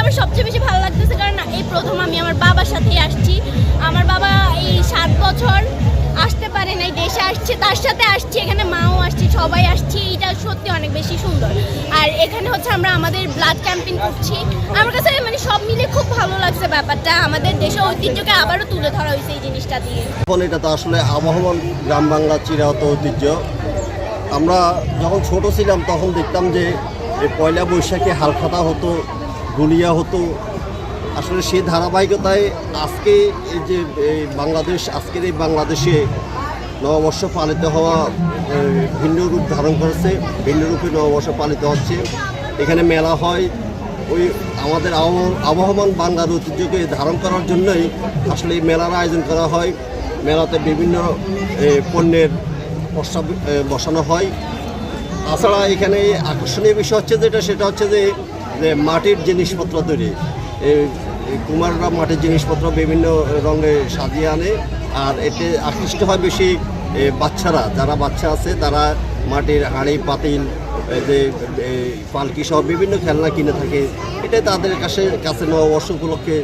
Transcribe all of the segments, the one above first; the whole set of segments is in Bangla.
আমার সবচেয়ে বেশি ভালো লাগতেছে, কারণ এই প্রথম আমি আমার বাবার সাথে আসছি। আমার বাবা এই সাত বছর আসতে পারে নাই, দেশে আসছে, তার সাথে আসছি, এখানে মাও আসছে, সবাই আসছি এটা সত্যি অনেক বেশি সুন্দর। আর এখানে হচ্ছে আমরা আমাদের ব্লাড ক্যাম্পেইন করছি। আমার কাছে মানে সব মিলে খুব ভালো লাগছে ব্যাপারটা, আমাদের দেশের ঐতিহ্যকে আবারও তুলে ধরা হয়েছে এই জিনিসটা দিয়ে। এটা তো আসলে আবহমান গ্রাম বাংলা চিরাহত ঐতিহ্য। আমরা যখন ছোট ছিলাম তখন দেখতাম যে পয়লা বৈশাখে হালখাতা হতো গুলিয়া হতো। আসলে সেই ধারাবাহিকতায় আজকে এই যে বাংলাদেশ, আজকের এই বাংলাদেশে নববর্ষ পালিত হওয়া ভিন্ন রূপ ধারণ করেছে, ভিন্ন রূপে নববর্ষ পালিত হচ্ছে। এখানে মেলা হয়। ওই আমাদের আবহ- আবহমান বাংলার ঐতিহ্যকে ধারণ করার জন্যই আসলে এই মেলার আয়োজন করা হয়। মেলাতে বিভিন্ন পণ্যের প্রস্তাব বসানো হয়। তাছাড়া এখানে আকর্ষণীয় বিষয় হচ্ছে যেটা, সেটা হচ্ছে যে যে মাটির জিনিসপত্র তৈরি। কুমাররা মাটির জিনিসপত্র বিভিন্ন রঙে সাজিয়ে আনে আর এতে আকৃষ্ট হয় বেশি বাচ্চারা, যারা বাচ্চা আছে, তারা মাটির হাঁড়ি, পাতিল যে পালকি সহ বিভিন্ন খেলনা কিনে থাকে। এটাই তাদের কাছে কাছে নববর্ষ উপলক্ষে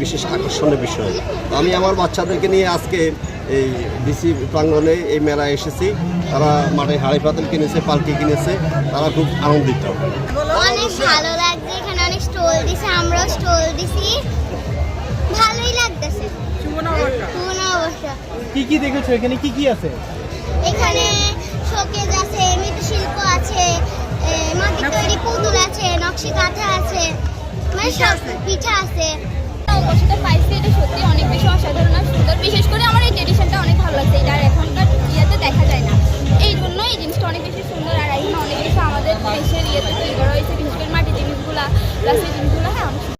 বিশেষ আকর্ষণের বিষয়। আমি আমার বাচ্চাদেরকে নিয়ে আজকে এই ডিসি প্রাঙ্গণে এই মেলায় এসেছি। তারা মাটির হাঁড়ি, পাতিল কিনেছে, পালকি কিনেছে। তারা খুব আনন্দিত। ভালো দিছে আমরাও স্টল দিছি। ভালোই লাগতেছে। পুরোনো অবস্থা। কি কি দেখেছ? এখানে কি কি আছে? এখানে শোকেজ আছে মৃৎশিল্প আছে এ, মাটির তৈরি পুতুল আছে নকশি কাঁথা আছে মানে সব পিঠা আছে। অবশ্যই পাইছি এটা সত্যি অনেক বেশি অসাধারণ আর সুন্দর। বিশেষ করে আমার এই ট্রেডিশনটা অনেক ভালো লাগছে এটা আর এখনকার ইয়েতে দেখা যায় না। এই জন্য এই জিনিসটা অনেক বেশি সুন্দর আর এখানে অনেক বেশি আমাদের দেশের ইয়েতে তৈরি করা হয়েছে বিশেষ করে মাটির জিনিসগুলা প্লাস এই জিনিসগুলো। হ্যাঁ